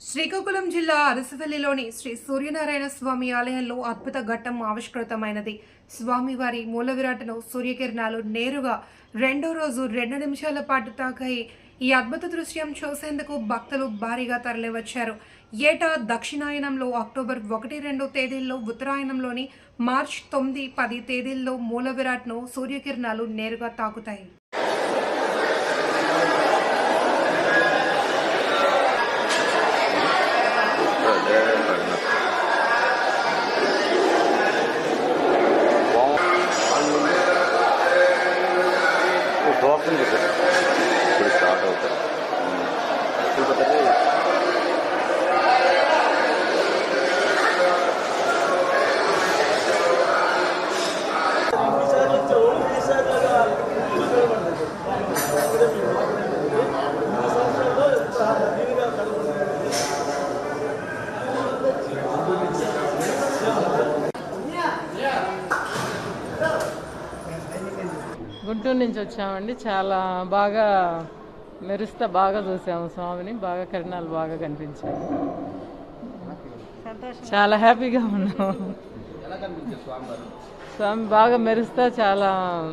శ్రీకాకుళం జిల్లా అరసవల్లిలోని శ్రీ సూర్యనారాయణ స్వామి ఆలయంలో అద్భుత ఘట్టం ఆవిష్కృతమైనది. స్వామివారి మూల విరాటను సూర్యకిరణాలు నేరుగా రెండో రోజు రెండు నిమిషాల పాటు తాకాయి. ఈ అద్భుత దృశ్యం చూసేందుకు భక్తులు భారీగా తరలివచ్చారు. ఏటా దక్షిణాయనంలో అక్టోబర్ ఒకటి రెండు తేదీల్లో ఉత్తరాయణంలోని మార్చ్ తొమ్మిది పది తేదీల్లో మూల విరాట్ను సూర్యకిరణాలు నేరుగా తాకుతాయి. halkın budur. గుంటూరు నుంచి వచ్చామండి. చాలా బాగా మెరుస్తా బాగా చూసాము స్వామిని. బాగా కిరణాలు బాగా కనిపించాయి. చాలా హ్యాపీగా ఉన్నాము స్వామి బాగా మెరుస్తా చాలా